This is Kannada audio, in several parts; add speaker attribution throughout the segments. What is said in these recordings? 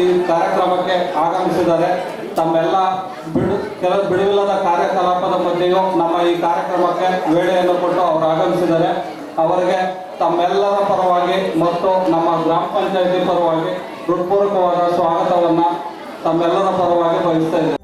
Speaker 1: ಈ ಕಾರ್ಯಕ್ರಮಕ್ಕೆ ಆಗಮಿಸಿದ್ದಾರೆ. ತಮ್ಮೆಲ್ಲ ಬಿಡು, ಕೆಲವು ಬಿಡುವಿಲ್ಲದ ಕಾರ್ಯಕಲಾಪದ ಮಧ್ಯೆಯೂ ನಮ್ಮ ಈ ಕಾರ್ಯಕ್ರಮಕ್ಕೆ ವೇಳೆಯನ್ನು ಕೊಟ್ಟು ಅವರು ಆಗಮಿಸಿದ್ದಾರೆ. ಅವರಿಗೆ ತಮ್ಮೆಲ್ಲರ ಪರವಾಗಿ ಮತ್ತು ನಮ್ಮ ಗ್ರಾಮ ಪಂಚಾಯತಿ ಪರವಾಗಿ ಹೃತ್ಪೂರ್ವಕವಾದ ಸ್ವಾಗತವನ್ನು ತಮ್ಮೆಲ್ಲರ ಪರವಾಗಿ ಬಯಸ್ತಾ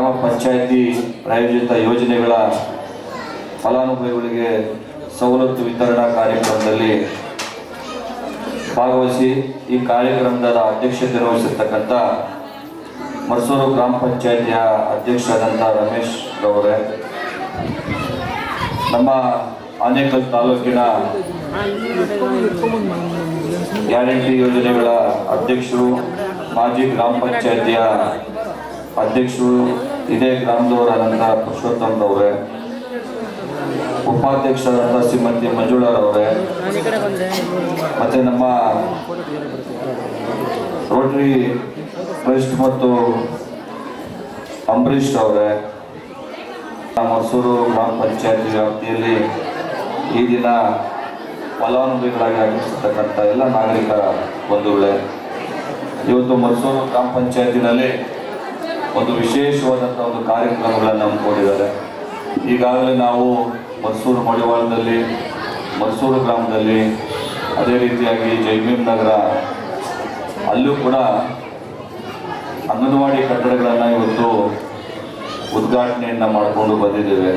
Speaker 2: ಗ್ರಾಮ ಪಂಚಾಯಿತಿ ಪ್ರಾಯೋಜಿತ ಯೋಜನೆಗಳ ಫಲಾನುಭವಿಗಳಿಗೆ ಸವಲತ್ತು ವಿತರಣಾ ಕಾರ್ಯಕ್ರಮದಲ್ಲಿ ಭಾಗವಹಿಸಿ ಈ ಕಾರ್ಯಕ್ರಮದ ಅಧ್ಯಕ್ಷತೆ ವಹಿಸಿರ್ತಕ್ಕಂಥ ಮರ್ಸೂರು ಗ್ರಾಮ ಪಂಚಾಯತಿಯ ಅಧ್ಯಕ್ಷರಾದಂಥ ರಮೇಶ್ ಅವರೇ ನಮ್ಮ ಆನೇಕಲ್ ತಾಲೂಕಿನ ಗ್ಯಾರಂಟಿ ಯೋಜನೆಗಳ ಅಧ್ಯಕ್ಷರು ಮಾಜಿ ಗ್ರಾಮ ಪಂಚಾಯತಿಯ ಅಧ್ಯಕ್ಷರು, ಇದೇ ಗ್ರಾಮದವರಾದಂಥ ಪುರುಷೋತ್ತಮ್ ಅವರೇ ಉಪಾಧ್ಯಕ್ಷರಾದಂಥ ಶ್ರೀಮತಿ ಮಂಜುಳಾರವರೇ, ಮತ್ತೆ ನಮ್ಮ ರೋಟರಿ ಟ್ರಸ್ಟ್ ಮತ್ತು ಅಂಬರೀಶ್ ಅವರೇ ಮೈಸೂರು ಗ್ರಾಮ ಪಂಚಾಯತಿ ವ್ಯಾಪ್ತಿಯಲ್ಲಿ ಈ ದಿನ ಫಲಾನುಭವಿಗಳಾಗಿ ಆಗಮಿಸಿರ್ತಕ್ಕಂಥ ಎಲ್ಲ ನಾಗರಿಕ ಬಂಧುಗಳೇ ಇವತ್ತು ಮೈಸೂರು ಗ್ರಾಮ ಪಂಚಾಯತಿನಲ್ಲಿ ಒಂದು ವಿಶೇಷವಾದಂಥ ಒಂದು ಕಾರ್ಯಕ್ರಮಗಳನ್ನು ಹಮ್ಮಿಕೊಂಡಿದ್ದಾರೆ ಈಗಾಗಲೇ ನಾವು ಮೈಸೂರು ಮಡಿವಾಳದಲ್ಲಿ, ಮೈಸೂರು ಗ್ರಾಮದಲ್ಲಿ ಅದೇ ರೀತಿಯಾಗಿ ಜೈಮೀಮ್ ನಗರ, ಅಲ್ಲೂ ಕೂಡ ಅಂಗನವಾಡಿ ಕಟ್ಟಡಗಳನ್ನು ಇವತ್ತು ಉದ್ಘಾಟನೆಯನ್ನು ಮಾಡಿಕೊಂಡು ಬಂದಿದ್ದೇವೆ.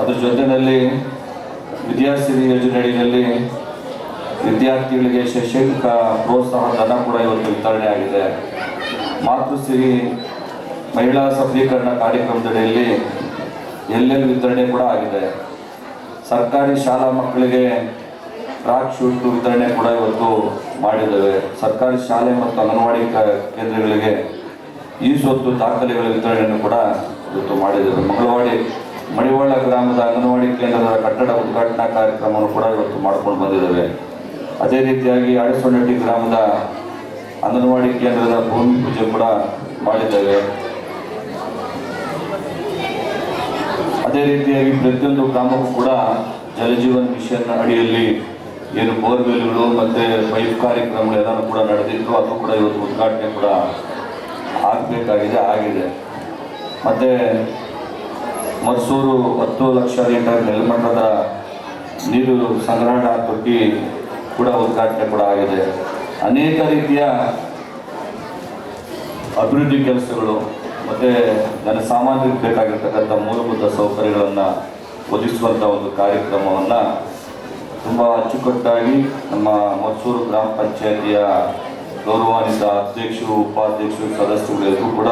Speaker 2: ಅದ್ರ ಜೊತೆಯಲ್ಲಿ ವಿದ್ಯಾಸಿರಿ ಯೋಜನೆಯಲ್ಲಿ ವಿದ್ಯಾರ್ಥಿಗಳಿಗೆ ಶೈಕ್ಷಣಿಕ ಪ್ರೋತ್ಸಾಹ ಧನ ಕೂಡ ಇವತ್ತು ವಿತರಣೆ ಆಗಿದೆ. ಮಾತೃಶ್ರೀ ಮಹಿಳಾ ಸಬಲೀಕರಣ ಕಾರ್ಯಕ್ರಮದಡಿಯಲ್ಲಿ ಎಲ್ಲೆಲ್ಲಿ ವಿತರಣೆ ಕೂಡ ಆಗಿದೆ. ಸರ್ಕಾರಿ ಶಾಲಾ ಮಕ್ಕಳಿಗೆ ಟ್ರಾಕ್ ಶೂಟ್ ವಿತರಣೆ ಕೂಡ ಇವತ್ತು ಮಾಡಿದ್ದೇವೆ. ಸರ್ಕಾರಿ ಶಾಲೆ ಮತ್ತು ಅಂಗನವಾಡಿ ಕೇಂದ್ರಗಳಿಗೆ ಈ ಸ್ವತ್ತು ದಾಖಲೆಗಳ ವಿತರಣೆಯನ್ನು ಕೂಡ ಇವತ್ತು ಮಾಡಿದ್ದೇವೆ. ಮಂಗಳವಾಡಿ ಮಡಿವಾಳ ಗ್ರಾಮದ ಅಂಗನವಾಡಿ ಕೇಂದ್ರದ ಕಟ್ಟಡ ಉದ್ಘಾಟನಾ ಕಾರ್ಯಕ್ರಮವನ್ನು ಕೂಡ ಇವತ್ತು ಮಾಡ್ಕೊಂಡು ಬಂದಿದ್ದೇವೆ. ಅದೇ ರೀತಿಯಾಗಿ ಅಡಸೊನ್ನಟ್ಟಿ ಗ್ರಾಮದ ಅಂಗನವಾಡಿ ಕೇಂದ್ರದ ಭೂಮಿ ಪೂಜೆ ಕೂಡ ಮಾಡಿದ್ದೇವೆ. ಅದೇ ರೀತಿಯಾಗಿ ಪ್ರತಿಯೊಂದು ಗ್ರಾಮಕ್ಕೂ ಕೂಡ ಜಲಜೀವನ್ ಮಿಷನ್ ಅಡಿಯಲ್ಲಿ ಏನು ಬೋರ್ವೆಲ್ಗಳು ಮತ್ತೆ ಪೈಪ್ ಕಾರ್ಯಕ್ರಮಗಳು ಎಲ್ಲನೂ ಕೂಡ ನಡೆದಿತ್ತು. ಅದು ಕೂಡ ಇವತ್ತು ಉದ್ಘಾಟನೆ ಕೂಡ ಆಗಬೇಕಾಗಿದೆ, ಆಗಿದೆ. ಮತ್ತೆ ಮೈಸೂರು ಹತ್ತು ಲಕ್ಷ ಲೀಟರ್ ನೆಲಮಟ್ಟದ ನೀರು ಸಂಗ್ರಹಣಾ ತೊಟ್ಟಿ ಕೂಡ ಉದ್ಘಾಟನೆ ಕೂಡ ಆಗಿದೆ. ಅನೇಕ ರೀತಿಯ ಅಭಿವೃದ್ಧಿ ಕೆಲಸಗಳು ಮತ್ತು ಜನಸಾಮಾನ್ಯರಿಗೆ ಬೇಕಾಗಿರ್ತಕ್ಕಂಥ ಮೂಲಭೂತ ಸೌಕರ್ಯಗಳನ್ನು ಒದಗಿಸುವಂಥ ಒಂದು ಕಾರ್ಯಕ್ರಮವನ್ನು ತುಂಬ ಅಚ್ಚುಕಟ್ಟಾಗಿ ನಮ್ಮ ಮೈಸೂರು ಗ್ರಾಮ ಪಂಚಾಯಿತಿಯ ಗೌರವಾನ್ವಿತ ಅಧ್ಯಕ್ಷರು, ಉಪಾಧ್ಯಕ್ಷರು ಸದಸ್ಯರುಗಳಿಗೂ ಕೂಡ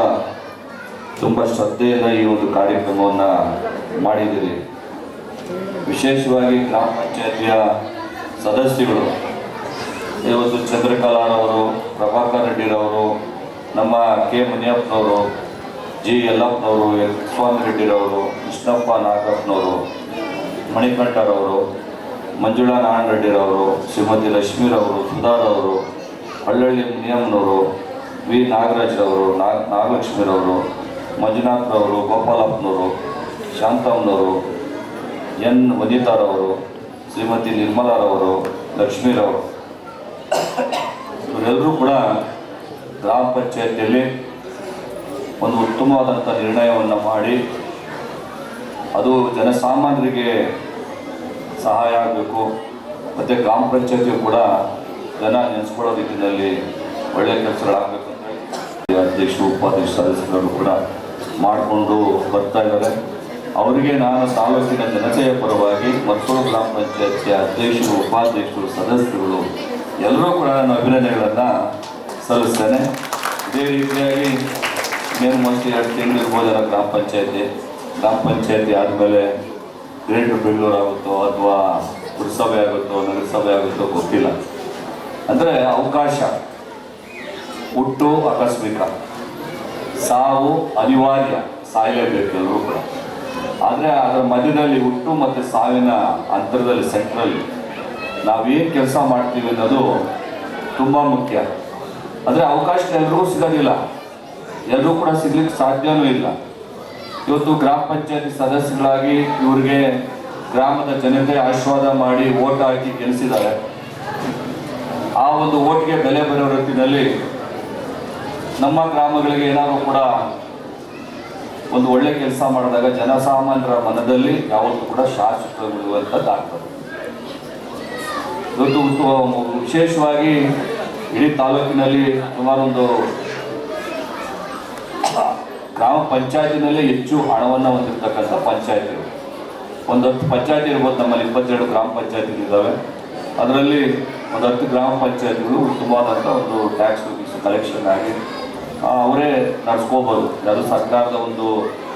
Speaker 2: ತುಂಬ ಶ್ರದ್ಧೆಯಿಂದ ಈ ಒಂದು ಕಾರ್ಯಕ್ರಮವನ್ನು ಮಾಡಿದ್ದೀರಿ. ವಿಶೇಷವಾಗಿ ಗ್ರಾಮ ಪಂಚಾಯಿತಿಯ ಸದಸ್ಯಗಳು ಇವತ್ತು ಚಂದ್ರಕಲಾರವರು, ಪ್ರಭಾಕರ್ ರೆಡ್ಡಿರವರು, ನಮ್ಮ ಕೆ. ಮುನಿಯಪ್ಪನವರು, ಜಿ. ಯಲ್ಲಪ್ಪನವರು, ಎಲ್. ಸ್ವಾಮಿ ರೆಡ್ಡಿರವರು, ಕೃಷ್ಣಪ್ಪ ನಾಗಪ್ಪನವರು, ಮಣಿಕಂಠರವರು, ಮಂಜುಳಾ ನಾರಾಯಣ ರೆಡ್ಡಿರವರು, ಶ್ರೀಮತಿ ಲಕ್ಷ್ಮೀರವರು ಸುಧಾರವರು ಹಳ್ಳಳ್ಳಿ ಮುನಿಯಮ್ಮನವರು, ವಿ. ನಾಗರಾಜ್ರವರು, ನಾಗ ನಾಗಲಕ್ಷ್ಮೀರವರು, ಮಂಜುನಾಥ್ರವರು, ಗೋಪಾಲಪ್ಪನವರು, ಶಾಂತಮ್ಮನವರು, ಎನ್. ವನಿತಾರವರು ಶ್ರೀಮತಿ ನಿರ್ಮಲಾರವರು, ಲಕ್ಷ್ಮೀರವರು. ಇವರೆಲ್ಲರೂ ಕೂಡ ಗ್ರಾಮ ಪಂಚಾಯತಿಯಲ್ಲಿ ಒಂದು ಉತ್ತಮವಾದಂಥ ನಿರ್ಣಯವನ್ನು ಮಾಡಿ ಅದು ಜನಸಾಮಾನ್ಯರಿಗೆ ಸಹಾಯ ಆಗಬೇಕು. ಮತ್ತು ಗ್ರಾಮ ಪಂಚಾಯತಿಯು ಕೂಡ ಜನ ನೆನೆಸ್ಕೊಳ್ಳೋ ರೀತಿಯಲ್ಲಿ ಒಳ್ಳೆಯ ಕೆಲಸಗಳಾಗಬೇಕು ಅಂತ ಹೇಳಿ ಅಧ್ಯಕ್ಷರು ಉಪಾಧ್ಯಕ್ಷ ಸದಸ್ಯರು ಕೂಡ ಮಾಡಿಕೊಂಡು ಬರ್ತಾ ಇದ್ದಾರೆ. ಅವರಿಗೆ ನಾನು ತಾಲೂಕಿನ ಜನತೆಯ ಪರವಾಗಿ ಮತ್ತೊಂದು ಗ್ರಾಮ ಪಂಚಾಯತಿಯ ಅಧ್ಯಕ್ಷರು, ಉಪಾಧ್ಯಕ್ಷರು, ಸದಸ್ಯರುಗಳು ಎಲ್ಲರೂ ಕೂಡ ನನ್ನ ಅಭಿನಂದನೆಗಳನ್ನು ಸಲ್ಲಿಸ್ತೇನೆ. ಇದೇ ರೀತಿಯಾಗಿ ಇನ್ನೇನು ಮೋಸ್ಟ್ಲಿ ಎರಡು ತಿಂಗಳಿಗೆ ಹೋದರೆ ಗ್ರಾಮ ಪಂಚಾಯತಿ. ಗ್ರಾಮ ಪಂಚಾಯತಿ ಆದಮೇಲೆ ಗ್ರೇಟರ್ ಬೆಂಗಳೂರು ಆಗುತ್ತೋ ಅಥವಾ ಪುರಸಭೆ ಆಗುತ್ತೋ, ನಗರಸಭೆ ಆಗುತ್ತೋ ಗೊತ್ತಿಲ್ಲ. ಅಂದರೆ ಅವಕಾಶ ಹುಟ್ಟು ಆಕಸ್ಮಿಕ. ಸಾವು ಅನಿವಾರ್ಯ. ಸಾಯಲೇಬೇಕು ಎಲ್ಲರೂ ಕೂಡ. ಆದರೆ ಅದರ ಮಧ್ಯದಲ್ಲಿ ಹುಟ್ಟು ಮತ್ತು ಸಾವಿನ ಅಂತರದಲ್ಲಿ ಸೆಂಟ್ರಲ್ಲಿ ನಾವೇನು ಕೆಲಸ ಮಾಡ್ತೀವಿ ಅನ್ನೋದು ತುಂಬ ಮುಖ್ಯ. ಅಂದರೆ ಅವಕಾಶ ಎಲ್ರಿಗೂ ಸಿಗೋದಿಲ್ಲ. ಎಲ್ಲರೂ ಕೂಡ ಸಿಗ್ಲಿಕ್ಕೆ ಸಾಧ್ಯವೂ ಇಲ್ಲ. ಇವತ್ತು ಗ್ರಾಮ ಪಂಚಾಯತಿ ಸದಸ್ಯಗಳಾಗಿ ಇವ್ರಿಗೆ ಗ್ರಾಮದ ಜನತೆ ಆಶೀರ್ವಾದ ಮಾಡಿ ಓಟ್ ಹಾಕಿ ಗೆಲ್ಲಿಸಿದ್ದಾರೆ ಆ ಒಂದು ಓಟ್ಗೆ ಬೆಲೆ ಬರೋ ರೀತಿಯಲ್ಲಿ ನಮ್ಮ ಗ್ರಾಮಗಳಿಗೆ ಏನಾದರೂ ಕೂಡ ಒಂದು ಒಳ್ಳೆ ಕೆಲಸ ಮಾಡಿದಾಗ ಜನಸಾಮಾನ್ಯರ ಮನದಲ್ಲಿ ಯಾವತ್ತೂ ಕೂಡ ಶಾಶ್ವತ ಉಳಿಯುವಂಥದ್ದಾಗ್ತದೆ ಉತ್ಸವ, ವಿಶೇಷವಾಗಿ ಇಡೀ ತಾಲೂಕಿನಲ್ಲಿ ಸುಮಾರೊಂದು ಗ್ರಾಮ ಪಂಚಾಯತಿನಲ್ಲೇ ಹೆಚ್ಚು ಹಣವನ್ನು ಹೊಂದಿರತಕ್ಕಂಥ ಪಂಚಾಯತಿ ಒಂದು ಹತ್ತು ಪಂಚಾಯತಿ ಇರ್ಬೋದು, ನಮ್ಮಲ್ಲಿ ಇಪ್ಪತ್ತೆರಡು ಗ್ರಾಮ ಪಂಚಾಯತಿ ಇದ್ದಾವೆ. ಅದರಲ್ಲಿ ಒಂದು ಹತ್ತು ಗ್ರಾಮ ಪಂಚಾಯತಿಗಳು ಉತ್ತಮವಾದಂಥ ಒಂದು ಟ್ಯಾಕ್ಸ್ ಕಲೆಕ್ಷನ್ ಆಗಿ ಅವರೇ ನಡೆಸ್ಕೋಬೋದು. ಅದು ಸರ್ಕಾರದ ಒಂದು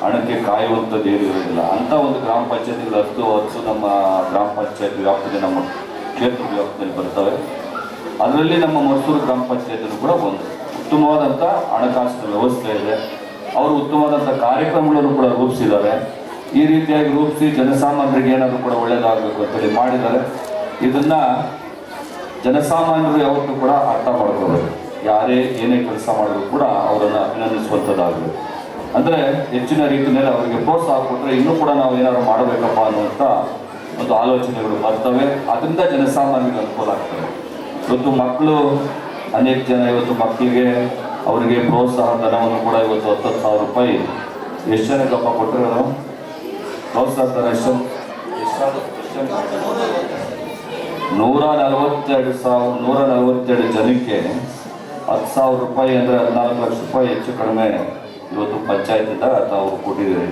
Speaker 2: ಹಣಕ್ಕೆ ಕಾಯುವಂಥದ್ದು ಏನು ಇರೋದಿಲ್ಲ ಅಂಥ ಒಂದು ಗ್ರಾಮ ಪಂಚಾಯತಿಗಳು ಹತ್ತು ಹತ್ತು ನಮ್ಮ ಗ್ರಾಮ ಪಂಚಾಯತ್ ವ್ಯಾಪ್ತಿಗೆ ನಮ್ಮ ಕ್ಷೇತ್ರ ವ್ಯಾಪ್ತಿಯಲ್ಲಿ ಬರ್ತವೆ. ಅದರಲ್ಲಿ ನಮ್ಮ ಮೈಸೂರು ಗ್ರಾಮ ಪಂಚಾಯತಿನೂ ಕೂಡ ಒಂದು ಉತ್ತಮವಾದಂಥ ಹಣಕಾಸಿನ ವ್ಯವಸ್ಥೆ ಇದೆ. ಅವರು ಉತ್ತಮವಾದಂಥ ಕಾರ್ಯಕ್ರಮಗಳನ್ನು ಕೂಡ ರೂಪಿಸಿದ್ದಾರೆ. ಈ ರೀತಿಯಾಗಿ ರೂಪಿಸಿ ಜನಸಾಮಾನ್ಯರಿಗೆ ಏನಾದರೂ ಕೂಡ ಒಳ್ಳೆಯದಾಗಬೇಕು ಅಂತೇಳಿ ಮಾಡಿದ್ದಾರೆ. ಇದನ್ನ ಜನಸಾಮಾನ್ಯರು ಯಾವತ್ತೂ ಕೂಡ ಅರ್ಥ ಮಾಡ್ಕೋಬೇಕು ಯಾರೇ ಏನೇ ಕೆಲಸ ಮಾಡಿದ್ರು ಕೂಡ ಅವರನ್ನು ಅಭಿನಂದಿಸುವಂಥದ್ದಾಗಬೇಕು ಅಂದರೆ ಹೆಚ್ಚಿನ ರೀತಿಯಲ್ಲಿ ಅವರಿಗೆ ಪ್ರೋತ್ಸಾಹ ಕೊಟ್ಟರೆ ಇನ್ನೂ ಕೂಡ ನಾವು ಏನಾದರೂ ಮಾಡಬೇಕಪ್ಪ ಅನ್ನುವಂಥ ಒಂದು ಆಲೋಚನೆಗಳು ಬರ್ತವೆ. ಅದರಿಂದ ಜನಸಾಮಾನ್ಯರಿಗೆ ಅನುಕೂಲ ಆಗ್ತವೆ ಇವತ್ತು ಮಕ್ಕಳು ಅನೇಕ ಜನ ಇವತ್ತು ಮಕ್ಕಳಿಗೆ ಅವರಿಗೆ ಪ್ರೋತ್ಸಾಹ ಧನವನ್ನು ಕೂಡ ಇವತ್ತು ಹತ್ತತ್ತು ಸಾವಿರ ರೂಪಾಯಿ ಎಷ್ಟು ಜನಕ್ಕಪ್ಪ ನಾವು ಪ್ರೋತ್ಸಾಹ ಧನ ಎಷ್ಟು? ನೂರ ನಲವತ್ತೆರಡು ಸಾವಿರ, ನೂರ ನಲವತ್ತೆರಡು ಜನಕ್ಕೆ ಹತ್ತು ಸಾವಿರ ರೂಪಾಯಿ ಅಂದರೆ ಹದಿನಾಲ್ಕು ಲಕ್ಷ ರೂಪಾಯಿ ಹೆಚ್ಚು ಕಡಿಮೆ ಇವತ್ತು ಪಂಚಾಯತಿಂದ ತಾವು ಕೊಟ್ಟಿದ್ದೀರಿ.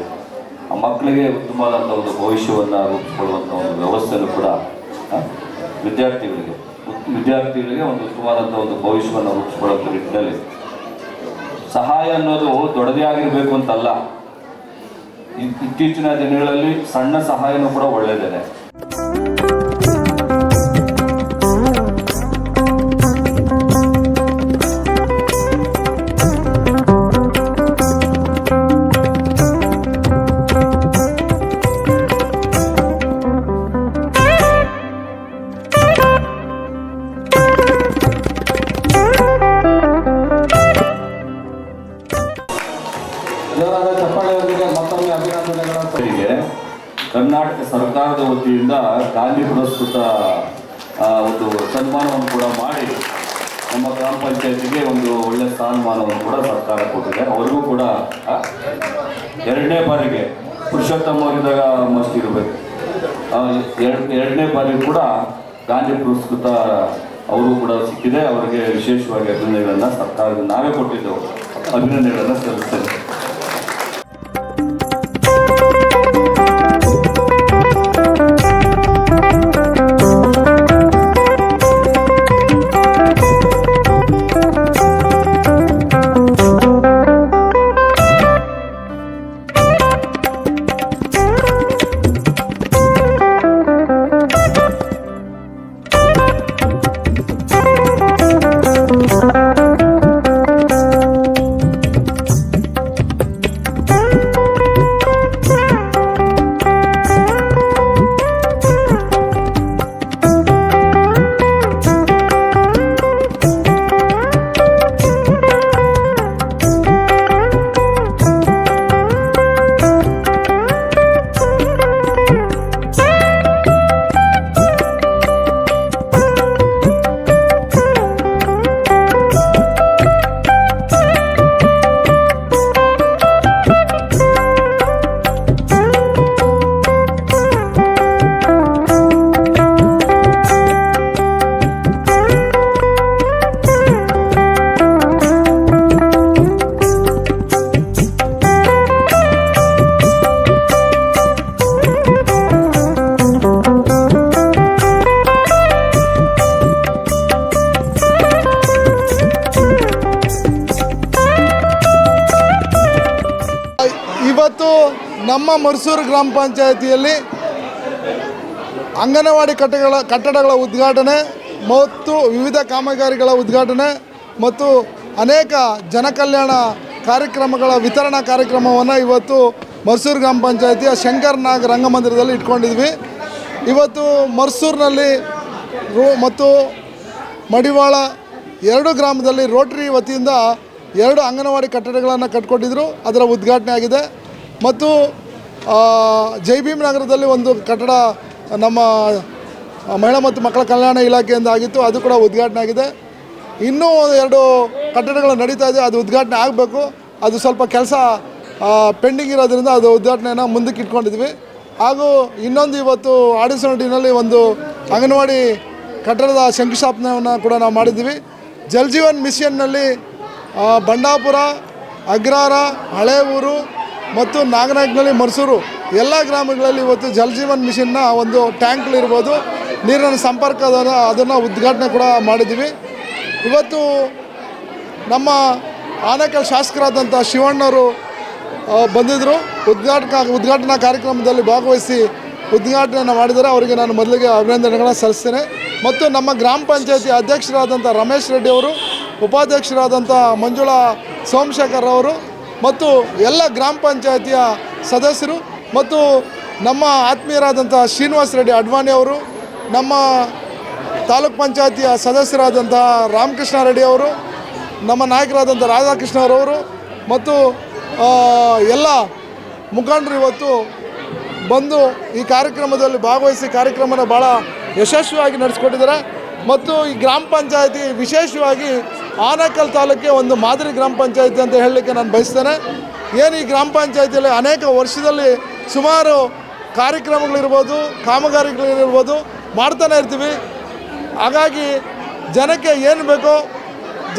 Speaker 2: ಮಕ್ಕಳಿಗೆ ಉತ್ತಮವಾದಂಥ ಒಂದು ಭವಿಷ್ಯವನ್ನು ರೂಪಿಸಿಕೊಳ್ಳುವಂಥ ಒಂದು ವ್ಯವಸ್ಥೆಯನ್ನು ಕೂಡ ವಿದ್ಯಾರ್ಥಿಗಳಿಗೆ ವಿದ್ಯಾರ್ಥಿಗಳಿಗೆ ಒಂದು ಉತ್ತಮವಾದಂಥ ಒಂದು ಭವಿಷ್ಯವನ್ನು ರೂಪಿಸ್ಕೊಳ್ಳೋ ನಿಟ್ಟಿನಲ್ಲಿ. ಸಹಾಯ ಅನ್ನೋದು ದೊಡ್ಡದೇ ಆಗಿರಬೇಕು ಅಂತಲ್ಲ. ಇತ್- ಇತ್ತೀಚಿನ ದಿನಗಳಲ್ಲಿ ಸಣ್ಣ ಸಹಾಯನೂ ಕೂಡ ಒಳ್ಳೆಯದೇನೆ ಎರಡನೇ ಬಾರಿಗೆ ಪುರುಷೋತ್ತಮ ಅವರಿದ್ದಾಗ ಮಸ್ತ್ ಇರಬೇಕು. ಆ, ಎರಡನೇ ಬಾರಿ ಕೂಡ ಗಾಂಧಿ ಪುರಸ್ಕೃತ ಅವರು ಕೂಡ ಸಿಕ್ಕಿದೆ. ಅವರಿಗೆ ವಿಶೇಷವಾಗಿ ಅಭಿನಂದನೆಗಳನ್ನು ಸರ್ಕಾರದಿಂದ ನಾವೇ ಕೊಟ್ಟಿದ್ದೆವು. ಅಭಿನಂದನೆಗಳನ್ನು ಸಲ್ಲಿಸ್ತೇನೆ
Speaker 3: ಮರ್ಸೂರು ಗ್ರಾಮ ಪಂಚಾಯಿತಿಯಲ್ಲಿ ಅಂಗನವಾಡಿ ಕಟ್ಟಡಗಳ ಕಟ್ಟಡಗಳ ಉದ್ಘಾಟನೆ ಮತ್ತು ವಿವಿಧ ಕಾಮಗಾರಿಗಳ ಉದ್ಘಾಟನೆ ಮತ್ತು ಅನೇಕ ಜನಕಲ್ಯಾಣ ಕಾರ್ಯಕ್ರಮಗಳ ವಿತರಣಾ ಕಾರ್ಯಕ್ರಮವನ್ನು ಇವತ್ತು ಮರ್ಸೂರು ಗ್ರಾಮ ಪಂಚಾಯಿತಿಯ ಶಂಕರ್ ನಾಗ್ ರಂಗಮಂದಿರದಲ್ಲಿ ಇಟ್ಕೊಂಡಿದ್ವಿ. ಇವತ್ತು ಮರ್ಸೂರಿನಲ್ಲಿ ರೋ ಮತ್ತು ಮಡಿವಾಳ ಎರಡು ಗ್ರಾಮದಲ್ಲಿ ರೋಟರಿ ವತಿಯಿಂದ ಎರಡು ಅಂಗನವಾಡಿ ಕಟ್ಟಡಗಳನ್ನು ಕಟ್ಕೊಟ್ಟಿದ್ರು ಅದರ ಉದ್ಘಾಟನೆ ಆಗಿದೆ. ಮತ್ತು ಜೈ ಭೀಮ್ ನಗರದಲ್ಲಿ ಒಂದು ಕಟ್ಟಡ ನಮ್ಮ ಮಹಿಳಾ ಮತ್ತು ಮಕ್ಕಳ ಕಲ್ಯಾಣ ಇಲಾಖೆಯಿಂದ ಆಗಿತ್ತು, ಅದು ಕೂಡ ಉದ್ಘಾಟನೆ ಆಗಿದೆ. ಇನ್ನೂ ಎರಡು ಕಟ್ಟಡಗಳು ನಡೀತಾ ಇದೆ, ಅದು ಉದ್ಘಾಟನೆ ಆಗಬೇಕು. ಅದು ಸ್ವಲ್ಪ ಕೆಲಸ ಪೆಂಡಿಂಗ್ ಇರೋದ್ರಿಂದ ಅದು ಉದ್ಘಾಟನೆಯನ್ನು ಮುಂದಕ್ಕೆ ಇಟ್ಕೊಂಡಿದ್ವಿ. ಹಾಗೂ ಇನ್ನೊಂದು ಇವತ್ತು ಆಡಿಸೋಟಿನಲ್ಲಿ ಒಂದು ಅಂಗನವಾಡಿ ಕಟ್ಟಡದ ಶಂಕುಸ್ಥಾಪನೆಯನ್ನು ಕೂಡ ನಾವು ಮಾಡಿದ್ವಿ ಜಲ್ ಜೀವನ್ ಮಿಷನ್ನಲ್ಲಿ ಬಂಡಾಪುರ, ಅಗ್ರಾರ ಹಳೇ ಊರು ಮತ್ತು ನಾಗನಾಗ್ನಲ್ಲಿ ಮರ್ಸೂರು ಎಲ್ಲ ಗ್ರಾಮಗಳಲ್ಲಿ ಇವತ್ತು ಜಲಜೀವನ್ ಮಿಷನ್ನ ಒಂದು ಟ್ಯಾಂಕ್ಗಳಿರ್ಬೋದು ನೀರಿನ ಸಂಪರ್ಕದ ಅದನ್ನು ಉದ್ಘಾಟನೆ ಕೂಡ ಮಾಡಿದ್ದೀವಿ. ಇವತ್ತು ನಮ್ಮ ಆನೇಕಲ್ ಶಾಸಕರಾದಂಥ ಶಿವಣ್ಣವರು ಬಂದಿದ್ದರು ಉದ್ಘಾಟನಾ ಉದ್ಘಾಟನಾ ಕಾರ್ಯಕ್ರಮದಲ್ಲಿ ಭಾಗವಹಿಸಿ ಉದ್ಘಾಟನೆಯನ್ನು ಮಾಡಿದರೆ ಅವರಿಗೆ ನಾನು ಮೊದಲಿಗೆ ಅಭಿನಂದನೆಗಳನ್ನು ಸಲ್ಲಿಸ್ತೇನೆ. ಮತ್ತು ನಮ್ಮ ಗ್ರಾಮ ಪಂಚಾಯತಿ ಅಧ್ಯಕ್ಷರಾದಂಥ ರಮೇಶ್ ರೆಡ್ಡಿ ಅವರು ಉಪಾಧ್ಯಕ್ಷರಾದಂಥ ಮಂಜುಳಾ ಸೋಮಶೇಖರ್ ಅವರು ಮತ್ತು ಎಲ್ಲ ಗ್ರಾಮ ಪಂಚಾಯತಿಯ ಸದಸ್ಯರು ಮತ್ತು ನಮ್ಮ ಆತ್ಮೀಯರಾದಂಥ ಶ್ರೀನಿವಾಸ್ ರೆಡ್ಡಿ ಅಡ್ವಾಣಿ ಅವರು, ನಮ್ಮ ತಾಲೂಕ್ ಪಂಚಾಯತಿಯ ಸದಸ್ಯರಾದಂತಹ ರಾಮಕೃಷ್ಣ ರೆಡ್ಡಿ ಅವರು, ನಮ್ಮ ನಾಯಕರಾದಂಥ ರಾಧಾಕೃಷ್ಣ ಅವರವರು ಮತ್ತು ಎಲ್ಲ ಮುಖಂಡರು ಇವತ್ತು ಬಂದು ಈ ಕಾರ್ಯಕ್ರಮದಲ್ಲಿ ಭಾಗವಹಿಸಿ ಕಾರ್ಯಕ್ರಮನ ಭಾಳ ಯಶಸ್ವಿಯಾಗಿ ನಡೆಸ್ಕೊಟ್ಟಿದ್ದಾರೆ. ಮತ್ತು ಈ ಗ್ರಾಮ ಪಂಚಾಯತಿ ವಿಶೇಷವಾಗಿ ಆನೇಕಲ್ ತಾಲೂಕಿಗೆ ಒಂದು ಮಾದರಿ ಗ್ರಾಮ ಪಂಚಾಯಿತಿ ಅಂತ ಹೇಳಲಿಕ್ಕೆ ನಾನು ಬಯಸ್ತೇನೆ. ಏನು ಈ ಗ್ರಾಮ ಪಂಚಾಯಿತಿಯಲ್ಲಿ ಅನೇಕ ವರ್ಷದಲ್ಲಿ ಸುಮಾರು ಕಾರ್ಯಕ್ರಮಗಳಿರ್ಬೋದು, ಕಾಮಗಾರಿಗಳಿರ್ಬೋದು ಮಾಡ್ತಾನೆ ಇರ್ತೀವಿ. ಹಾಗಾಗಿ ಜನಕ್ಕೆ ಏನು ಬೇಕೋ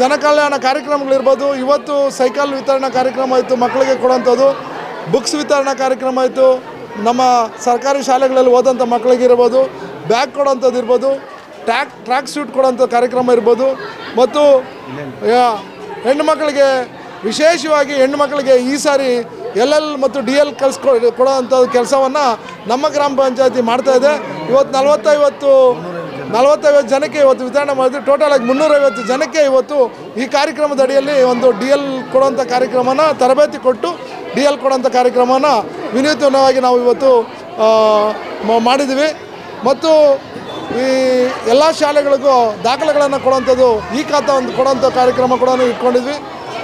Speaker 3: ಜನಕಲ್ಯಾಣ ಕಾರ್ಯಕ್ರಮಗಳಿರ್ಬೋದು, ಇವತ್ತು ಸೈಕಲ್ ವಿತರಣಾ ಕಾರ್ಯಕ್ರಮ ಆಯಿತು, ಮಕ್ಕಳಿಗೆ ಕೊಡೋಂಥದ್ದು, ಬುಕ್ಸ್ ವಿತರಣಾ ಕಾರ್ಯಕ್ರಮ ಆಯಿತು, ನಮ್ಮ ಸರ್ಕಾರಿ ಶಾಲೆಗಳಲ್ಲಿ ಓದೋಂಥ ಮಕ್ಕಳಿಗಿರ್ಬೋದು ಬ್ಯಾಗ್ ಕೊಡೋಂಥದ್ದು ಇರ್ಬೋದು. ಟ್ಯಾಕ್ ಟ್ರ್ಯಾಕ್ ಸೂಟ್ ಕೊಡೋಂಥ ಕಾರ್ಯಕ್ರಮ ಇರ್ಬೋದು. ಮತ್ತು ಹೆಣ್ಣು ಮಕ್ಕಳಿಗೆ ವಿಶೇಷವಾಗಿ ಹೆಣ್ಣು ಮಕ್ಕಳಿಗೆ ಈ ಸಾರಿ ಎಲ್ ಎಲ್ ಮತ್ತು ಡಿ ಎಲ್ ಕಲಿಸ್ಕೊ ಕೊಡೋವಂಥ ಕೆಲಸವನ್ನು ನಮ್ಮ ಗ್ರಾಮ ಪಂಚಾಯತಿ ಮಾಡ್ತಾ ಇದೆ. ಇವತ್ತು ನಲವತ್ತೈವತ್ತು ನಲವತ್ತೈವತ್ತು ಜನಕ್ಕೆ ಇವತ್ತು ವಿತರಣೆ ಮಾಡಿದ್ವಿ ಆಗಿ ಮುನ್ನೂರೈವತ್ತು ಜನಕ್ಕೆ ಇವತ್ತು ಈ ಕಾರ್ಯಕ್ರಮದ ಅಡಿಯಲ್ಲಿ ಒಂದು ಡಿ ಎಲ್ ಕೊಡುವಂಥ ಕಾರ್ಯಕ್ರಮನ ತರಬೇತಿ ಕೊಟ್ಟು ಡಿ ಎಲ್ ಕೊಡುವಂಥ ಕಾರ್ಯಕ್ರಮನ ವಿನೂತನವಾಗಿ ನಾವು ಇವತ್ತು ಮಾಡಿದ್ವಿ ಮತ್ತು ಈ ಎಲ್ಲ ಶಾಲೆಗಳಿಗೂ ದಾಖಲೆಗಳನ್ನು ಕೊಡುವಂಥದ್ದು, ಈ ಖಾತಾ ಒಂದು ಕೊಡುವಂಥ ಕಾರ್ಯಕ್ರಮ ಕೂಡ ಇಟ್ಕೊಂಡಿದ್ವಿ.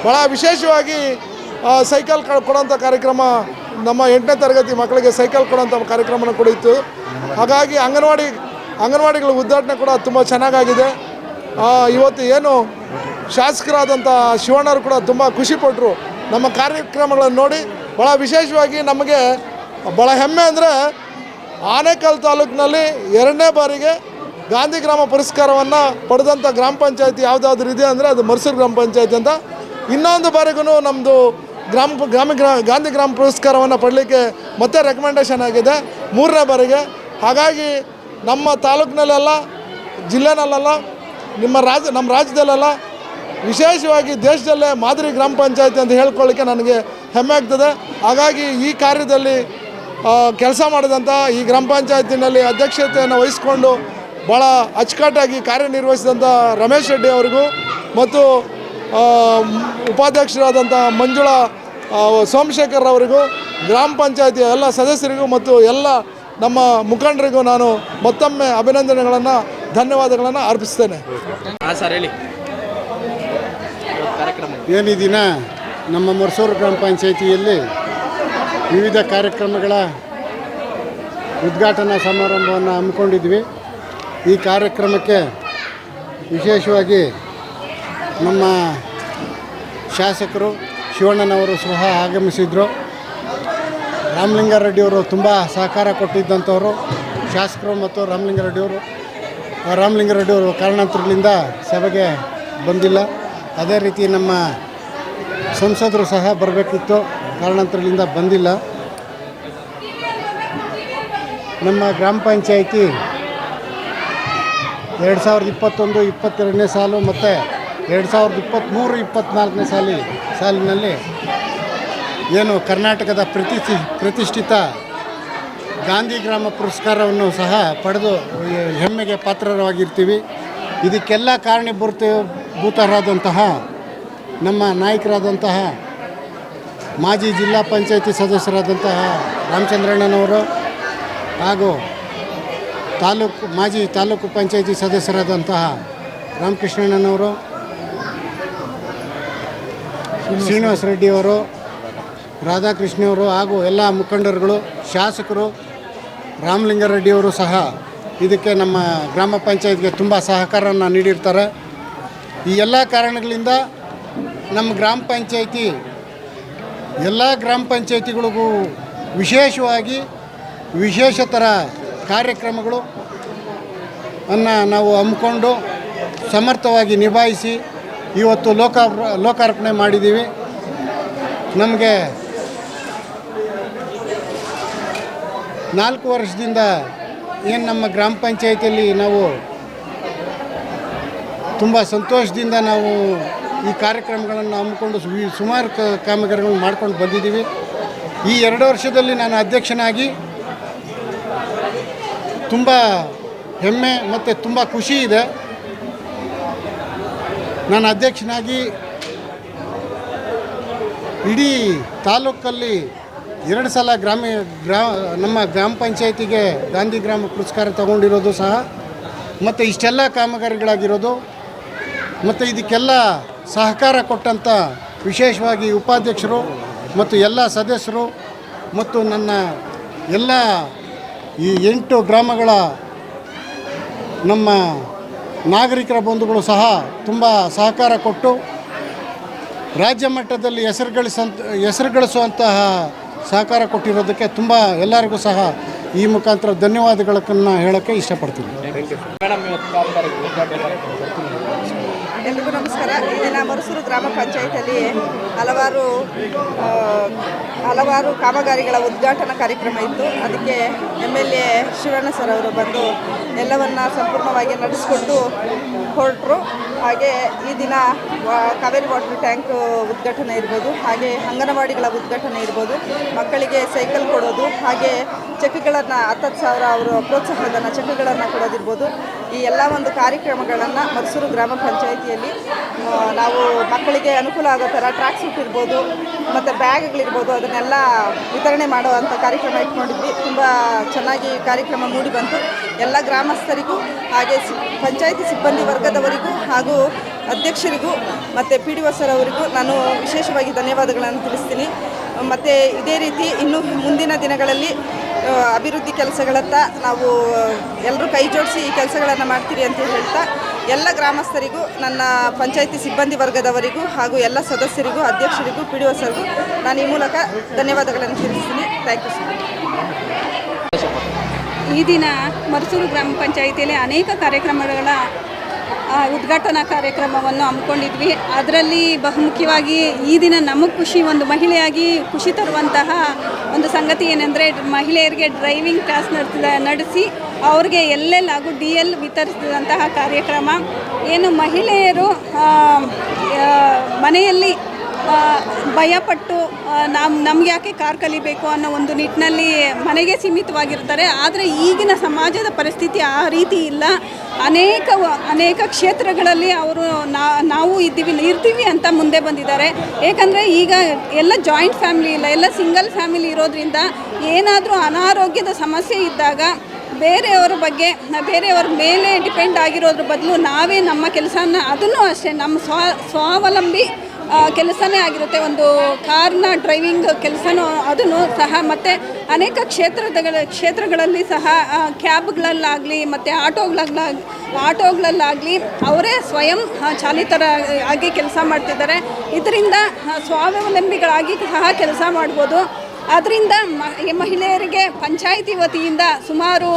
Speaker 3: ಭಾಳ ವಿಶೇಷವಾಗಿ ಸೈಕಲ್ ಕೊಡೋಂಥ ಕಾರ್ಯಕ್ರಮ, ನಮ್ಮ ಎಂಟನೇ ತರಗತಿ ಮಕ್ಕಳಿಗೆ ಸೈಕಲ್ ಕೊಡೋಂಥ ಕಾರ್ಯಕ್ರಮನ ಕೂಡ ಇತ್ತು. ಹಾಗಾಗಿ ಅಂಗನವಾಡಿ, ಅಂಗನವಾಡಿಗಳ ಉದ್ಘಾಟನೆ ಕೂಡ ತುಂಬ ಚೆನ್ನಾಗಾಗಿದೆ. ಇವತ್ತು ಏನು ಶಾಸಕರಾದಂಥ ಶಿವಣ್ಣರು ಕೂಡ ತುಂಬ ಖುಷಿಪಟ್ಟರು ನಮ್ಮ ಕಾರ್ಯಕ್ರಮಗಳನ್ನು ನೋಡಿ. ಭಾಳ ವಿಶೇಷವಾಗಿ ನಮಗೆ ಭಾಳ ಹೆಮ್ಮೆ ಅಂದರೆ ಆನೇಕಲ್ ತಾಲೂಕಿನಲ್ಲಿ ಎರಡನೇ ಬಾರಿಗೆ ಗಾಂಧಿ ಗ್ರಾಮ ಪುರಸ್ಕಾರವನ್ನು ಪಡೆದಂಥ ಗ್ರಾಮ ಪಂಚಾಯತಿ ಯಾವುದಾದ್ರೂ ಇದೆ ಅಂದರೆ ಅದು ಮರ್ಸೂರು ಗ್ರಾಮ ಪಂಚಾಯತಿ ಅಂತ. ಇನ್ನೊಂದು ಬಾರಿಗೂ ನಮ್ಮದು ಗ್ರಾಮ ಗ್ರಾಮ ಗ್ರಾ, ಗಾಂಧಿ ಗ್ರಾಮ ಪುರಸ್ಕಾರವನ್ನು ಪಡಲಿಕ್ಕೆ ಮತ್ತೆ ರೆಕಮೆಂಡೇಷನ್ ಆಗಿದೆ. ಮೂರನೇ ಬಾರಿಗೆ. ಹಾಗಾಗಿ ನಮ್ಮ ತಾಲೂಕಿನಲ್ಲೆಲ್ಲ, ಜಿಲ್ಲೆನಲ್ಲೆಲ್ಲ, ನಿಮ್ಮ ರಾಜ್ಯ ನಮ್ಮ ರಾಜ್ಯದಲ್ಲೆಲ್ಲ ವಿಶೇಷವಾಗಿ ದೇಶದಲ್ಲೇ ಮಾದರಿ ಗ್ರಾಮ ಪಂಚಾಯತಿ ಅಂತ ಹೇಳ್ಕೊಳ್ಳಿಕ್ಕೆ ನನಗೆ ಹೆಮ್ಮೆ ಆಗ್ತದೆ. ಹಾಗಾಗಿ ಈ ಕಾರ್ಯದಲ್ಲಿ ಕೆಲಸ ಮಾಡಿದಂಥ ಈ ಗ್ರಾಮ ಪಂಚಾಯತಿನಲ್ಲಿ ಅಧ್ಯಕ್ಷತೆಯನ್ನು ವಹಿಸಿಕೊಂಡು ಭಾಳ ಅಚ್ಚುಕಟ್ಟಾಗಿ ಕಾರ್ಯನಿರ್ವಹಿಸಿದಂಥ ರಮೇಶ್ ರೆಡ್ಡಿ ಅವರಿಗೂ ಮತ್ತು ಉಪಾಧ್ಯಕ್ಷರಾದಂಥ ಮಂಜುಳಾ ಸೋಮಶೇಖರ್ ಅವರಿಗೂ ಗ್ರಾಮ ಪಂಚಾಯತಿಯ ಎಲ್ಲ ಸದಸ್ಯರಿಗೂ ಮತ್ತು ಎಲ್ಲ ನಮ್ಮ ಮುಖಂಡರಿಗೂ ನಾನು ಮತ್ತೊಮ್ಮೆ ಅಭಿನಂದನೆಗಳನ್ನು ಧನ್ಯವಾದಗಳನ್ನು ಅರ್ಪಿಸ್ತೇನೆ.
Speaker 4: ಹಾಂ ಸರ್ ಹೇಳಿ.
Speaker 5: ಏನು ಈ ದಿನ ನಮ್ಮ ಮರ್ಸೂರು ಗ್ರಾಮ ಪಂಚಾಯಿತಿಯಲ್ಲಿ ವಿವಿಧ ಕಾರ್ಯಕ್ರಮಗಳ ಉದ್ಘಾಟನಾ ಸಮಾರಂಭವನ್ನು ಹಮ್ಮಿಕೊಂಡಿದ್ವಿ. ಈ ಕಾರ್ಯಕ್ರಮಕ್ಕೆ ವಿಶೇಷವಾಗಿ ನಮ್ಮ ಶಾಸಕರು ಶಿವಣ್ಣನವರು ಸಹ ಆಗಮಿಸಿದರು. ರಾಮಲಿಂಗಾರೆಡ್ಡಿಯವರು ತುಂಬ ಸಹಕಾರ ಕೊಟ್ಟಿದ್ದಂಥವರು. ಶಾಸಕರು ಮತ್ತು ರಾಮಲಿಂಗಾರೆಡ್ಡಿಯವರು ರಾಮಲಿಂಗಾರೆಡ್ಡಿಯವರು ಕಾರಣಾಂತರಗಳಿಂದ ಸಭೆಗೆ ಬಂದಿಲ್ಲ. ಅದೇ ರೀತಿ ನಮ್ಮ ಸಂಸದರು ಸಹ ಬರಬೇಕಿತ್ತು. ಕಾರಣಾಂತರಗಳಿಂದ ಬಂದಿಲ್ಲ. ನಮ್ಮ ಗ್ರಾಮ ಪಂಚಾಯಿತಿ ಎರಡು ಸಾವಿರದ ಇಪ್ಪತ್ತೊಂದು, ಇಪ್ಪತ್ತೆರಡನೇ ಸಾಲು ಮತ್ತು ಎರಡು ಸಾವಿರದ ಇಪ್ಪತ್ತ್ಮೂರು ಇಪ್ಪತ್ತ್ನಾಲ್ಕನೇ ಸಾಲಿ, ಸಾಲಿನಲ್ಲಿ ಏನು ಕರ್ನಾಟಕದ ಪ್ರತಿಷ್ಠಿ ಪ್ರತಿಷ್ಠಿತ ಗಾಂಧಿ ಗ್ರಾಮ ಪುರಸ್ಕಾರವನ್ನು ಸಹ ಪಡೆದು ಹೆಮ್ಮೆಗೆ ಪಾತ್ರರಾಗಿರ್ತೀವಿ. ಇದಕ್ಕೆಲ್ಲ ಕಾರಣೀಭೂತ, ಭೂತರಾದಂತಹ ನಮ್ಮ ನಾಯಕರಾದಂತಹ ಮಾಜಿ ಜಿಲ್ಲಾ ಪಂಚಾಯತಿ ಸದಸ್ಯರಾದಂತಹ ರಾಮಚಂದ್ರಣ್ಣನವರು ಹಾಗೂ ತಾಲೂಕು, ಮಾಜಿ ತಾಲೂಕು ಪಂಚಾಯತಿ ಸದಸ್ಯರಾದಂತಹ ರಾಮಕೃಷ್ಣಣ್ಣನವರು, ಶ್ರೀನಿವಾಸ ರೆಡ್ಡಿಯವರು ರಾಧಾಕೃಷ್ಣವರು ಹಾಗೂ ಎಲ್ಲ ಮುಖಂಡರುಗಳು, ಶಾಸಕರು, ರಾಮಲಿಂಗಾರೆಡ್ಡಿಯವರು ಸಹ ಇದಕ್ಕೆ ನಮ್ಮ ಗ್ರಾಮ ಪಂಚಾಯತ್ಗೆ ತುಂಬ ಸಹಕಾರವನ್ನು ನೀಡಿರ್ತಾರೆ. ಈ ಎಲ್ಲ ಕಾರಣಗಳಿಂದ ನಮ್ಮ ಗ್ರಾಮ ಪಂಚಾಯತಿ ಎಲ್ಲ ಗ್ರಾಮ ಪಂಚಾಯತಿಗಳಿಗೂ ವಿಶೇಷವಾಗಿ ವಿಶೇಷ ಥರ ಕಾರ್ಯಕ್ರಮಗಳು ಅನ್ನು ನಾವು ಹಮ್ಮಿಕೊಂಡು ಸಮರ್ಥವಾಗಿ ನಿಭಾಯಿಸಿ ಇವತ್ತು ಲೋಕ ಲೋಕಾರ್ಪಣೆ ಮಾಡಿದ್ದೀವಿ. ನಮಗೆ ನಾಲ್ಕು ವರ್ಷದಿಂದ ಏನು ನಮ್ಮ ಗ್ರಾಮ ಪಂಚಾಯತಿಯಲ್ಲಿ ನಾವು ತುಂಬ ಸಂತೋಷದಿಂದ ನಾವು ಈ ಕಾರ್ಯಕ್ರಮಗಳನ್ನು ಹಮ್ಮಿಕೊಂಡು ಸುಮಾರು ಕಾಮಗಾರಿಗಳನ್ನು ಮಾಡ್ಕೊಂಡು ಬಂದಿದ್ದೀವಿ. ಈ ಎರಡು ವರ್ಷದಲ್ಲಿ ನಾನು ಅಧ್ಯಕ್ಷನಾಗಿ ತುಂಬ ಹೆಮ್ಮೆ ಮತ್ತು ತುಂಬ ಖುಷಿ ಇದೆ. ನಾನು ಅಧ್ಯಕ್ಷನಾಗಿ ಇಡೀ ತಾಲೂಕಲ್ಲಿ ಎರಡು ಸಲ ಗ್ರಾಮೀ ಗ್ರಾ, ನಮ್ಮ ಗ್ರಾಮ ಪಂಚಾಯತಿಗೆ ಗಾಂಧಿ ಗ್ರಾಮ ಪುರಸ್ಕಾರ ತಗೊಂಡಿರೋದು ಸಹ, ಮತ್ತು ಇಷ್ಟೆಲ್ಲ ಕಾಮಗಾರಿಗಳಾಗಿರೋದು, ಮತ್ತು ಇದಕ್ಕೆಲ್ಲ ಸಹಕಾರ ಕೊಟ್ಟಂಥ ವಿಶೇಷವಾಗಿ ಉಪಾಧ್ಯಕ್ಷರು ಮತ್ತು ಎಲ್ಲ ಸದಸ್ಯರು ಮತ್ತು ನನ್ನ ಎಲ್ಲ ಈ ಎಂಟು ಗ್ರಾಮಗಳ ನಮ್ಮ ನಾಗರಿಕರ ಬಂಧುಗಳು ಸಹ ತುಂಬ ಸಹಕಾರ ಕೊಟ್ಟು ರಾಜ್ಯ ಮಟ್ಟದಲ್ಲಿ ಹೆಸರು ಗಳಿಸಂತ ಹೆಸರು ಗಳಿಸುವಂತಹ ಸಹಕಾರ ಕೊಟ್ಟಿರೋದಕ್ಕೆ ತುಂಬ ಎಲ್ಲರಿಗೂ ಸಹ ಈ ಮುಖಾಂತರ ಧನ್ಯವಾದಗಳನ್ನು ಹೇಳೋಕ್ಕೆ ಇಷ್ಟಪಡ್ತೀನಿ.
Speaker 6: ಎಲ್ರಿಗೂ ನಮಸ್ಕಾರ. ಇಲ್ಲಿನ ಮರುಸೂರು ಗ್ರಾಮ ಪಂಚಾಯತಲ್ಲಿ ಹಲವಾರು ಹಲವಾರು ಕಾಮಗಾರಿಗಳ ಉದ್ಘಾಟನಾ ಕಾರ್ಯಕ್ರಮ ಇತ್ತು. ಅದಕ್ಕೆ M L A Shivanna sir ಅವರು ಬಂದು ಎಲ್ಲವನ್ನ ಸಂಪೂರ್ಣವಾಗಿ ನಡೆಸಿಕೊಂಡು ಹೊರಟರು. ಹಾಗೆ ಈ ದಿನ ಕಾವೇರಿ ವಾಟರ್ ಟ್ಯಾಂಕ್ ಉದ್ಘಾಟನೆ ಇರ್ಬೋದು, ಹಾಗೆ ಅಂಗನವಾಡಿಗಳ ಉದ್ಘಾಟನೆ ಇರ್ಬೋದು. ಮಕ್ಕಳಿಗೆ ಸೈಕಲ್ ಕೊಡೋದು, ಹಾಗೆ ಚೆಕ್ಗಳನ್ನು ಹತ್ತತ್ತು ಸಾವಿರ ಅವರು ಪ್ರೋತ್ಸಾಹಧನ ಚೆಕ್ಗಳನ್ನು ಕೊಡೋದಿರ್ಬೋದು. ಈ ಎಲ್ಲ ಒಂದು ಕಾರ್ಯಕ್ರಮಗಳನ್ನು ಮೈಸೂರು ಗ್ರಾಮ ಪಂಚಾಯಿತಿಯಲ್ಲಿ ನಾವು ಮಕ್ಕಳಿಗೆ ಅನುಕೂಲ ಆಗೋ ಥರ ಟ್ರ್ಯಾಕ್ ಸೂಟ್ ಇರ್ಬೋದು, ಮತ್ತು ಬ್ಯಾಗ್ಗಳಿರ್ಬೋದು, ಅದನ್ನೆಲ್ಲ ವಿತರಣೆ ಮಾಡುವಂಥ ಕಾರ್ಯಕ್ರಮ ಇಟ್ಕೊಂಡಿದ್ವಿ. ತುಂಬ ಚೆನ್ನಾಗಿ ಕಾರ್ಯಕ್ರಮ ಮೂಡಿ ಬಂತು. ಎಲ್ಲ ಗ್ರಾಮಸ್ಥರಿಗೂ, ಹಾಗೆ ಪಂಚಾಯಿತಿ ಸಿಬ್ಬಂದಿ ವರ್ಗದವರಿಗೂ ಹಾಗೂ ಅಧ್ಯಕ್ಷರಿಗೂ, ಮತ್ತು ಪಿ ಡಿ ಸರ್ ಅವರಿಗೂ ನಾನು ವಿಶೇಷವಾಗಿ ಧನ್ಯವಾದಗಳನ್ನು ತಿಳಿಸ್ತೀನಿ. ಮತ್ತು ಇದೇ ರೀತಿ ಇನ್ನು ಮುಂದಿನ ದಿನಗಳಲ್ಲಿ ಅಭಿವೃದ್ಧಿ ಕೆಲಸಗಳತ್ತ ನಾವು ಎಲ್ಲರೂ ಕೈ ಜೋಡಿಸಿ ಈ ಕೆಲಸಗಳನ್ನು ಮಾಡ್ತೀರಿ ಅಂತ ಹೇಳ್ತಾ, ಎಲ್ಲ ಗ್ರಾಮಸ್ಥರಿಗೂ, ನನ್ನ ಪಂಚಾಯಿತಿ ಸಿಬ್ಬಂದಿ ವರ್ಗದವರಿಗೂ ಹಾಗೂ ಎಲ್ಲ ಸದಸ್ಯರಿಗೂ, ಅಧ್ಯಕ್ಷರಿಗೂ, ಪಿ ಡಿ ಸರ್ಗೂ ನಾನು ಈ ಮೂಲಕ ಧನ್ಯವಾದಗಳನ್ನು ತಿಳಿಸ್ತೀನಿ. ಥ್ಯಾಂಕ್ ಯು
Speaker 7: ಈ ದಿನ ಮರಸೂರು ಗ್ರಾಮ ಪಂಚಾಯಿತಿಯಲ್ಲಿ ಅನೇಕ ಕಾರ್ಯಕ್ರಮಗಳ ಉದ್ಘಾಟನಾ ಕಾರ್ಯಕ್ರಮವನ್ನು ಹಮ್ಮಿಕೊಂಡಿದ್ವಿ. ಅದರಲ್ಲಿ ಬಹುಮುಖ್ಯವಾಗಿ ಈ ದಿನ ನಮಗೆ ಖುಷಿ, ಒಂದು ಮಹಿಳೆಯಾಗಿ ಖುಷಿ ತರುವಂತಹ ಒಂದು ಸಂಗತಿ ಏನೆಂದರೆ, ಮಹಿಳೆಯರಿಗೆ ಡ್ರೈವಿಂಗ್ ಕ್ಲಾಸ್ ನಡೆಸಿದ ನಡೆಸಿ ಅವ್ರಿಗೆ ಎಲ್ಲೆಲ್ಲಿ ಹಾಗೂ ಡಿ ಎಲ್ ವಿತರಿಸಿದಂತಹ ಕಾರ್ಯಕ್ರಮ. ಏನು ಮಹಿಳೆಯರು ಮನೆಯಲ್ಲಿ ಭಯಪಟ್ಟು ನಮ್ಮ ನಮ್ಗೆ ಯಾಕೆ ಕಾರ್ ಕಲಿಬೇಕು ಅನ್ನೋ ಒಂದು ನಿಟ್ಟಿನಲ್ಲಿ ಮನೆಗೆ ಸೀಮಿತವಾಗಿರ್ತಾರೆ. ಆದರೆ ಈಗಿನ ಸಮಾಜದ ಪರಿಸ್ಥಿತಿ ಆ ರೀತಿ ಇಲ್ಲ. ಅನೇಕ ಅನೇಕ ಕ್ಷೇತ್ರಗಳಲ್ಲಿ ಅವರು ನಾವು ಇದ್ದೀವಿ, ಇರ್ತೀವಿ ಅಂತ ಮುಂದೆ ಬಂದಿದ್ದಾರೆ. ಏಕೆಂದರೆ ಈಗ ಎಲ್ಲ ಜಾಯಿಂಟ್ ಫ್ಯಾಮಿಲಿ ಇಲ್ಲ, ಎಲ್ಲ ಸಿಂಗಲ್ ಫ್ಯಾಮಿಲಿ ಇರೋದ್ರಿಂದ ಏನಾದರೂ ಅನಾರೋಗ್ಯದ ಸಮಸ್ಯೆ ಇದ್ದಾಗ ಬೇರೆಯವರ ಬಗ್ಗೆ, ಬೇರೆಯವ್ರ ಮೇಲೆ ಡಿಪೆಂಡ್ ಆಗಿರೋದ್ರ ಬದಲು ನಾವೇ ನಮ್ಮ ಕೆಲಸನ, ಅದನ್ನು ಅಷ್ಟೇ ನಮ್ಮ ಸ್ವ, ಸ್ವಾವಲಂಬಿ ಕೆಲಸನೇ ಆಗಿರುತ್ತೆ. ಒಂದು ಕಾರ್ನ ಡ್ರೈವಿಂಗ್ ಕೆಲಸನೂ ಅದನ್ನು ಸಹ ಮತ್ತು ಅನೇಕ ಕ್ಷೇತ್ರದ ಕ್ಷೇತ್ರಗಳಲ್ಲಿ ಸಹ ಕ್ಯಾಬ್ಗಳಲ್ಲಾಗಲಿ ಮತ್ತು ಆಟೋಗಳಲ್ಲಾಗ, ಆಟೋಗಳಲ್ಲಾಗಲಿ ಅವರೇ ಸ್ವಯಂ ಚಾಲಿತರ, ಆಗಿ ಕೆಲಸ ಮಾಡ್ತಿದ್ದಾರೆ. ಇದರಿಂದ ಸ್ವಾವಲಂಬಿಗಳಾಗಿ ಸಹ ಕೆಲಸ ಮಾಡ್ಬೋದು. ಆದ್ದರಿಂದ ಈ ಮಹಿಳೆಯರಿಗೆ ಪಂಚಾಯಿತಿ ವತಿಯಿಂದ ಸುಮಾರು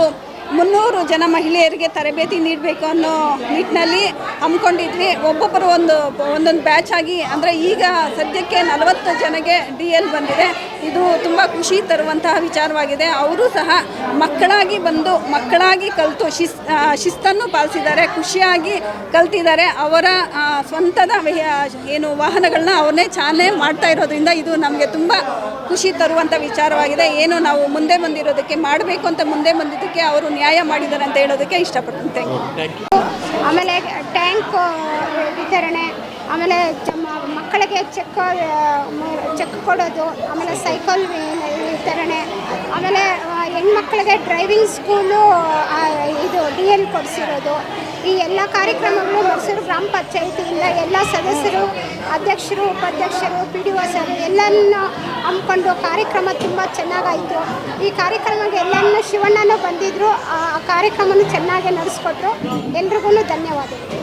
Speaker 7: ಮುನ್ನೂರು ಜನ ಮಹಿಳೆಯರಿಗೆ ತರಬೇತಿ ನೀಡಬೇಕು ಅನ್ನೋ ನಿಟ್ಟಿನಲ್ಲಿ ಹಮ್ಮಿಕೊಂಡಿದ್ವಿ. ಒಬ್ಬೊಬ್ಬರು ಒಂದು, ಒಂದೊಂದು ಬ್ಯಾಚ್ ಆಗಿ, ಅಂದರೆ ಈಗ ಸದ್ಯಕ್ಕೆ ನಲವತ್ತು ಜನಗೆ ಡಿ ಎಲ್ ಬಂದಿದೆ. ಇದು ತುಂಬ ಖುಷಿ ತರುವಂತಹ ವಿಚಾರವಾಗಿದೆ. ಅವರು ಸಹ ಮಕ್ಕಳಾಗಿ ಬಂದು, ಮಕ್ಕಳಾಗಿ ಕಲಿತು, ಶಿಸ್ ಶಿಸ್ತನ್ನು ಪಾಲಿಸಿದ್ದಾರೆ, ಖುಷಿಯಾಗಿ ಕಲ್ತಿದ್ದಾರೆ. ಅವರ ಸ್ವಂತದ ಏನು ವಾಹನಗಳನ್ನ ಅವ್ರನ್ನೇ ಚಾಲನೆ ಮಾಡ್ತಾ ಇರೋದ್ರಿಂದ ಇದು ನಮಗೆ ತುಂಬ ಖುಷಿ ತರುವಂಥ ವಿಚಾರವಾಗಿದೆ. ಏನು ನಾವು ಮುಂದೆ ಬಂದಿರೋದಕ್ಕೆ ಮಾಡಬೇಕು ಅಂತ ಮುಂದೆ ಬಂದಿದ್ದಕ್ಕೆ ಅವರು ನ್ಯಾಯ ಮಾಡಿದ್ದಾರೆ ಅಂತ ಹೇಳೋದಕ್ಕೆ ಇಷ್ಟಪಡ್ತೀನಿ. ಥ್ಯಾಂಕ್ ಯು
Speaker 8: ಆಮೇಲೆ ಟ್ಯಾಂಕ್ ವಿತರಣೆ ಆಮೇಲೆ ಮಕ್ಕಳಿಗೆ ಚೆಕ್ ಚೆಕ್ ಕೊಡೋದು ಆಮೇಲೆ ಸೈಕಲ್ ವಿತರಣೆ ಆಮೇಲೆ ಹೆಣ್ಮಕ್ಳಿಗೆ ಡ್ರೈವಿಂಗ್ ಸ್ಕೂಲು ಇದು ಡಿ ಎಲ್ ಕೊಡಿಸಿರೋದು. ಈ ಎಲ್ಲ ಕಾರ್ಯಕ್ರಮಗಳು ಮೈಸೂರು ಗ್ರಾಮ ಪಂಚಾಯಿತಿಯಿಂದ ಎಲ್ಲ ಸದಸ್ಯರು, ಅಧ್ಯಕ್ಷರು, ಉಪಾಧ್ಯಕ್ಷರು, ಪಿ ಡಿ ಒ ಸರ್ ಎಲ್ಲರನ್ನು ಹಮ್ಮಿಕೊಂಡು ಕಾರ್ಯಕ್ರಮ ತುಂಬ ಚೆನ್ನಾಗಾಯಿತು. ಈ ಕಾರ್ಯಕ್ರಮಕ್ಕೆ ಎಲ್ಲನೂ ಶಿವಣ್ಣನೂ ಬಂದಿದ್ದರು ಆ ಕಾರ್ಯಕ್ರಮನೂ ಚೆನ್ನಾಗಿ ನಡೆಸ್ಕೊಟ್ರು. ಎಲ್ರಿಗೂ ಧನ್ಯವಾದಗಳು.